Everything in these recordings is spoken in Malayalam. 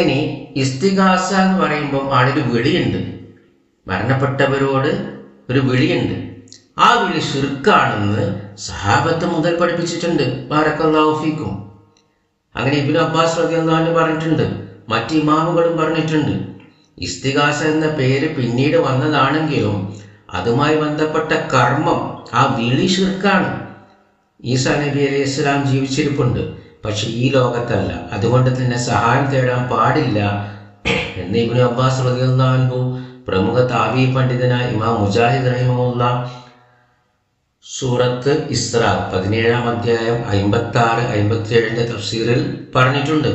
ഇനി ഇസ്തിഹാസ എന്ന് പറയുമ്പോൾ ആളൊരു വിളിയുണ്ട്. മരണപ്പെട്ടവരോട് ഒരു വിളിയുണ്ട്. ആ വിളി ഷിർക്കാണെന്ന് സഹാബത്ത് മുതൽ പഠിപ്പിച്ചിട്ടുണ്ട്. ബാരക്കല്ലാഫിക്കും അങ്ങനെ ഇബിൻ അബ്ബാസ് റതിയല്ലാന്ന് പറഞ്ഞിട്ടുണ്ട്. മറ്റ് ഇമാമുകളും പറഞ്ഞിട്ടുണ്ട്. ഇസ്തിഹാസ എന്ന പേര് പിന്നീട് വന്നതാണെങ്കിലും അതുമായി ബന്ധപ്പെട്ട കർമ്മം ആ വിളി ഷിർക്കാണ് ഈസാ നബി അലൈഹി ഇസ്ലാം ജീവിച്ചിരിപ്പുണ്ട്. പക്ഷെ ഈ ലോകത്തല്ല. അതുകൊണ്ട് തന്നെ സഹായം തേടാൻ പാടില്ല എന്ന് ഇബിന് അബ്ബാസ് റതിയല്ലാൻഹു പ്രമുഖ താവി പണ്ഡിതനായ ഇമാം മുജാഹിദ് റഹിമുള്ള സൂറത്ത് ഇസ്ര പതിനേഴാം അധ്യായം അമ്പത്തി ആറ് അയിമ്പത്തിയേഴിന്റെ തഫ്സീറിൽ പറഞ്ഞിട്ടുണ്ട്.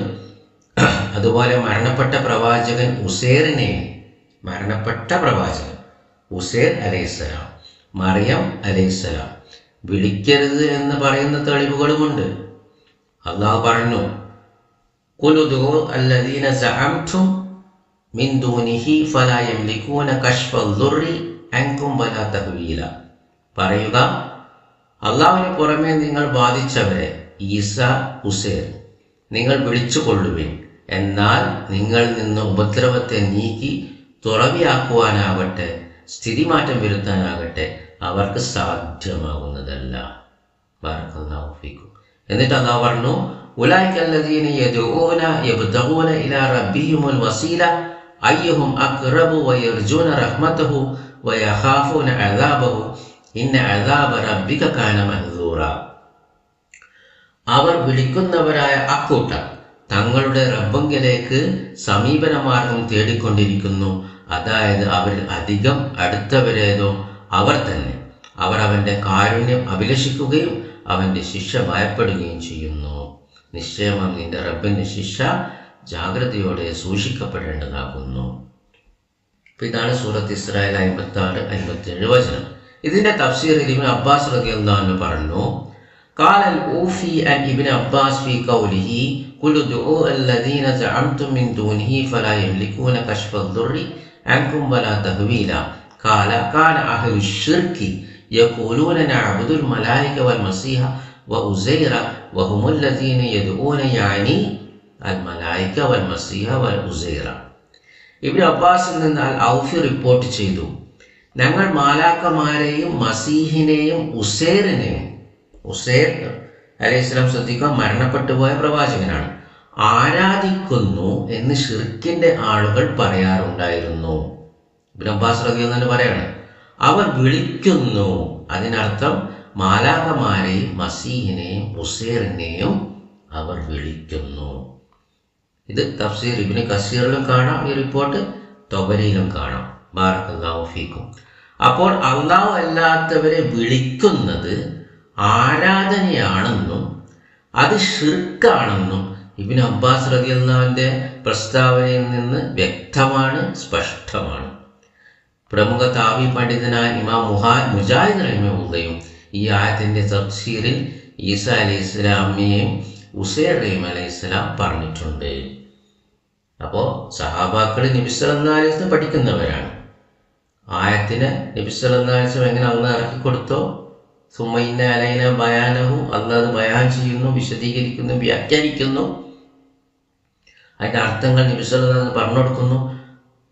അതുപോലെ മരണപ്പെട്ട പ്രവാചകൻ ഉസേറിനെ മരണപ്പെട്ട പ്രവാചകൻ ഉസേർ അലൈഹിസ്സലാം മറിയം അലൈഹിസ്സലാം വിളിക്കരുത് എന്ന് പറയുന്ന തെളിവുകളുമുണ്ട്. അള്ളാഹു പറഞ്ഞു പറയുക അള്ളാഹുവിന് പുറമെ നിങ്ങൾ ബാധിച്ചവരെ ഈസ ഹുസേൻ നിങ്ങൾ വിളിച്ചു കൊള്ളുവിൻ എന്നാൽ നിങ്ങളിൽ നിന്ന് ഉപദ്രവത്തെ നീക്കി തുറവിയാക്കുവാനാവട്ടെ സ്ഥിതിമാറ്റം വരുത്താനാകട്ടെ അവർക്ക് സാധ്യമാകുന്നതല്ല. ബാറക്കല്ലാഹു ഫീക്കും. എന്നിട്ട് അതാ പറഞ്ഞു അവർ വിളിക്കുന്നവരായ അക്കൂട്ടം തങ്ങളുടെ റബ്ബങ്കിലേക്ക് സമീപനമാർഗം തേടിക്കൊണ്ടിരിക്കുന്നു. അതായത് അവരിൽ അധികം അടുത്തവരേതോ അവർ തന്നെ. അവർ അവന്റെ കാരുണ്യം അഭിലഷിക്കുകയും അവന്റെ ശിക്ഷ ഭയപ്പെടുകയും ചെയ്യുന്നു. നിശ്ചയമാം നിന്റെ റബ്ബിന്റെ ശിക്ഷ ജാഗ്രതയോടെ സൂക്ഷിക്കപ്പെടേണ്ടതാകുന്നു. ഇതാണ് സൂറത്ത് ഇസ്രായേൽ അമ്പത്തി ആറ് അമ്പത്തി ഏഴ് വചനം. ഇതിന്റെ തഫ്സീർ ഇബിൻ അബ്ബാസ് റതിയുള്ള പറഞ്ഞു قال الأوفي عن ابن عباس في قوله قل ادعوا الذين زعمتم من دونه فلا يملكون كشف الضر عنكم ولا تهويلا قال كان أهل الشرك يقولون نعبد الملائكة والمسيح وأزير وهم الذين يدعون يعني الملائكة والمسيح والأزير ഇബിൻ അബ്ബാസിൽ നിന്ന് അൽ ഔഫി റിപ്പോർട്ട് ചെയ്തു ഞങ്ങൾ മാലാക്കമാരെയും മസീഹിനെയും ഉസേറിനെയും ഉസേർ അലൈഹി സ്വലാം ശ്രദ്ധിക്കുക മരണപ്പെട്ടു പോയ പ്രവാചകനാണ് ആരാധിക്കുന്നു എന്ന് ഷിർക്കിന്റെ ആളുകൾ പറയാറുണ്ടായിരുന്നു ഇബിൻ അബ്ബാസ് റബി തന്നെ പറയാണ് അവർ വിളിക്കുന്നു. അതിനർത്ഥം മാലാകമാരെയും മസീഹിനെയും ഉസേറിനെയും അവർ വിളിക്കുന്നു. ഇത് തഫ്സീർ ഇബിന് കസീറിലും കാണാം. ഈ റിപ്പോർട്ട് തൊബരിയിലും കാണാം. ബാറക്കല്ലാഹു അപ്പോൾ അള്ളാഹു അല്ലാത്തവരെ വിളിക്കുന്നത് ആരാധനയാണെന്നും അത് ഷിർക്കാണെന്നും ഇബിൻ അബ്ബാസ് റതിയുള്ളവന്റെ പ്രസ്താവനയിൽ നിന്ന് വ്യക്തമാണ് സ്പഷ്ടമാണ്. പ്രമുഖ താവി പണ്ഡിതനായ ഇമാം മുഹാ മുജാഹിദ് റഹിമുള്ളയും ഈ ആയത്തിന്റെ തഫ്സീറിൽ ഈസ അലി ഇസ്ലാമിയെയും ഉസൈർ റഹീം അലൈഹി ഇസ്ലാം പറഞ്ഞിട്ടുണ്ട് അപ്പോൾ സഹാബാക്കൾ നിബിസ്വലന്നാലിസ് പഠിക്കുന്നവരാണ്. ആയത്തിന് നിബിസ്വലന്നാലിസ് എങ്ങനെ അന്ന് ഇറക്കി കൊടുത്തോ? സുമൈന അലൈന ബയാനഹു അന്ന് അത് ബയാൻ ചെയ്യുന്നു വിശദീകരിക്കുന്നു വ്യാഖ്യാനിക്കുന്നു. അതിന്റെ അർത്ഥങ്ങൾ നിബിസ്വലന്നാലിസ് പറഞ്ഞു കൊടുക്കുന്നു.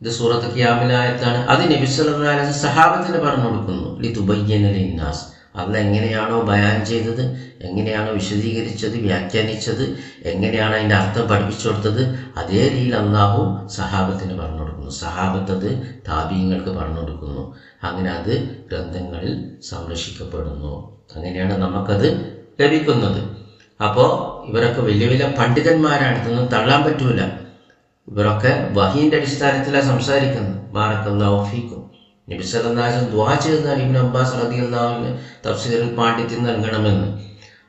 ഇത് സൂറത്ത് ക്യാമിലായത്താണ് അത് നബി നബിസ്വലി സഹാബത്തിന് പറഞ്ഞു കൊടുക്കുന്നു. ലി തുബയ്യനലിന്നാസ് അന്ന് എങ്ങനെയാണോ ബയാൻ ചെയ്തത് എങ്ങനെയാണോ വിശദീകരിച്ചത് വ്യാഖ്യാനിച്ചത് എങ്ങനെയാണ് അതിന്റെ അർത്ഥം പഠിപ്പിച്ചു കൊടുത്തത് അതേ രീതിയിൽ അള്ളാഹു സഹാബത്തിന് പറഞ്ഞു കൊടുക്കുന്നു. സഹാബത്ത് അത് താപീയങ്ങൾക്ക് പറഞ്ഞു കൊടുക്കുന്നു. അങ്ങനെ അത് ഗ്രന്ഥങ്ങളിൽ സംരക്ഷിക്കപ്പെടുന്നു. അങ്ങനെയാണ് നമുക്കത് ലഭിക്കുന്നത്. അപ്പോൾ ഇവരൊക്കെ വലിയ വലിയ പണ്ഡിതന്മാരാണ്. ഇതൊന്നും തള്ളാൻ പറ്റൂല. ഇവരൊക്കെ വഹീന്റെ അടിസ്ഥാനത്തിലാണ് സംസാരിക്കുന്നത്. ബാറക്കല്ലാഫിക്കും സല്ലാസ് ദ്വാ ചെയ്യുന്ന ഇബിൻ അബ്ബാസ് റതിയുള്ളാവിന് തഫ്സീറിൽ പാണ്ഡിത്യം നൽകണമെന്ന്.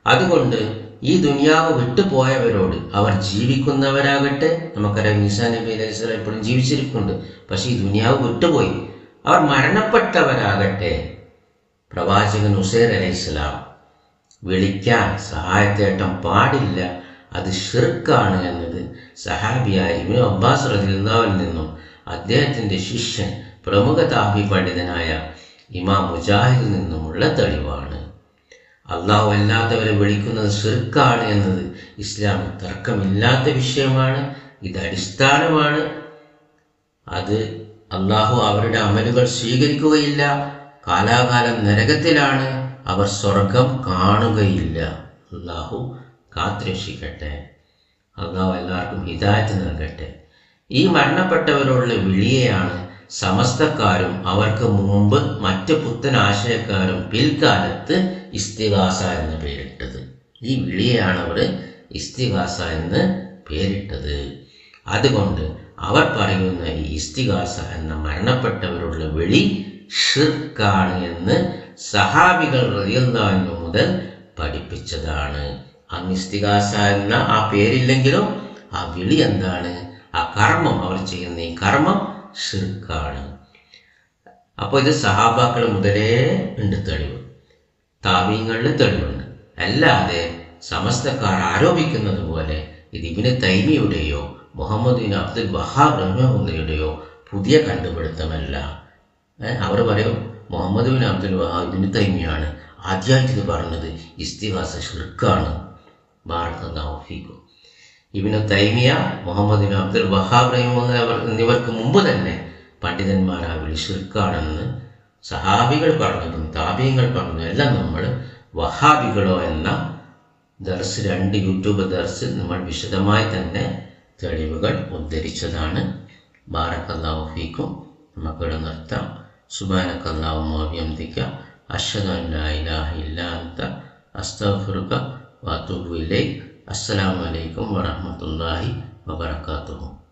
അതുകൊണ്ട് ഈ ദുനിയാവ് വിട്ടുപോയവരോട് അവർ ജീവിക്കുന്നവരാകട്ടെ. നമുക്കറിയാം ഈസാ നബി അലൈഹി സ്വലാം ഇപ്പോഴും ജീവിച്ചിരിക്കുന്നുണ്ട് പക്ഷേ ഈ ദുനിയാവ് വിട്ടുപോയി. അവർ മരണപ്പെട്ടവരാകട്ടെ. പ്രവാചകൻ ഉസൈർ അലൈഹി സ്വലാം വിളിക്കാൻ സഹായത്തേട്ടം പാടില്ല. അത് ഷിർക്കാണ് എന്നത്. സഹാബിയായ ഇബിൻ അബ്ബാസ് റതിയുള്ളാവിൽ നിന്നും അദ്ദേഹത്തിന്റെ ശിഷ്യൻ പ്രമുഖ താഹി പണ്ഡിതനായ ഇമാം മുജാഹിദിൽ നിന്നുമുള്ള തെളിവാണ്. അള്ളാഹു അല്ലാത്തവരെ വിളിക്കുന്നത് ഷിർക്കാണ് എന്നത് ഇസ്ലാമിൽ തർക്കമില്ലാത്ത വിഷയമാണ് ഇത് അടിസ്ഥാനമാണ്. അത് അള്ളാഹു അവരുടെ അമലുകൾ സ്വീകരിക്കുകയില്ല കാലാകാലം നരകത്തിലാണ് അവർ സ്വർഗം കാണുകയില്ല. അള്ളാഹു കാത്തുരക്ഷിക്കട്ടെ. അള്ളാഹു എല്ലാവർക്കും ഹിതായത്ത് നൽകട്ടെ. ഈ മരണപ്പെട്ടവരോടുള്ള വിളിയെയാണ് സമസ്തക്കാരും അവർക്ക് മുമ്പ് മറ്റ് പുത്തൻ ആശയക്കാരും പിൽക്കാലത്ത് ഇസ്തിഹാസ എന്ന് പേരിട്ടത്. ഈ വിളിയെയാണ് അവർ ഇസ്തിഹാസ എന്ന് പേരിട്ടത്. അതുകൊണ്ട് അവർ പറയുന്ന ഈ ഇസ്തിഹാസ എന്ന മരണപ്പെട്ടവരുള്ള വിളി ഷിർക്കാണ് എന്ന് സഹാബികൾ റളിയല്ലാഹു മുതൽ പഠിപ്പിച്ചതാണ്. അന്ന് ഇസ്തിഹാസ എന്ന ആ പേരില്ലെങ്കിലും ആ വിളി എന്താണ്? ആ കർമ്മം അവർ ചെയ്യുന്ന ഈ കർമ്മം ഷിർക്കാണ് അപ്പോൾ ഇത് സഹാബാക്കൾ മുതലേ ഉണ്ട് തെളിവ്. താവീങ്ങളിൽ തെളിവുണ്ട്. അല്ലാതെ സമസ്തക്കാർ ആരോപിക്കുന്നത് പോലെ ഇത് ഇബിന് തൈമിയുടെയോ മുഹമ്മദ് ബിൻ അബ്ദുൽ വഹാബ് റഹ്മുല്ലയുടെയോ പുതിയ കണ്ടുപിടുത്തമല്ല. അവർ പറയും Muhammad bin Abdul Wahhab Ibn തൈമിയാണ് ആദ്യമായിട്ട് ഇത് പറഞ്ഞത്. ഇസ്തിഹാസ ഷിർക്കാണ് ബാറക്കല്ലാഹുഫീക്കും ഇബ്നു തൈമിയ മുഹമ്മദ് അബ്ദുൽ വഹാബ് റഹിമുല്ല അവർ എന്നിവർക്ക് മുമ്പ് തന്നെ പണ്ഡിതന്മാർ ആ വിളി ഷിർക്കാണെന്ന് സഹാബികൾ പറഞ്ഞതും താപീയങ്ങൾ പറഞ്ഞതും എല്ലാം നമ്മൾ വഹാബികളോ എന്ന ദർസ് രണ്ട് യൂട്യൂബ് ദർസ് നമ്മൾ വിശദമായി തന്നെ തെളിവുകൾ ഉദ്ധരിച്ചതാണ്. ബാറക്കല്ലാഹുഫീക്കും നമുക്കിവിടെ നിർത്താം. സുബാനക്കല്ലാഹു മോബിയന്തിക്ക അഷദ് ഇലാഹ ഇല്ല അന്ത അസ്തഫുറുക അസ്സലാമലൈക്കും വറഹ്മത്തുള്ളാഹി വബറകാതുഹു.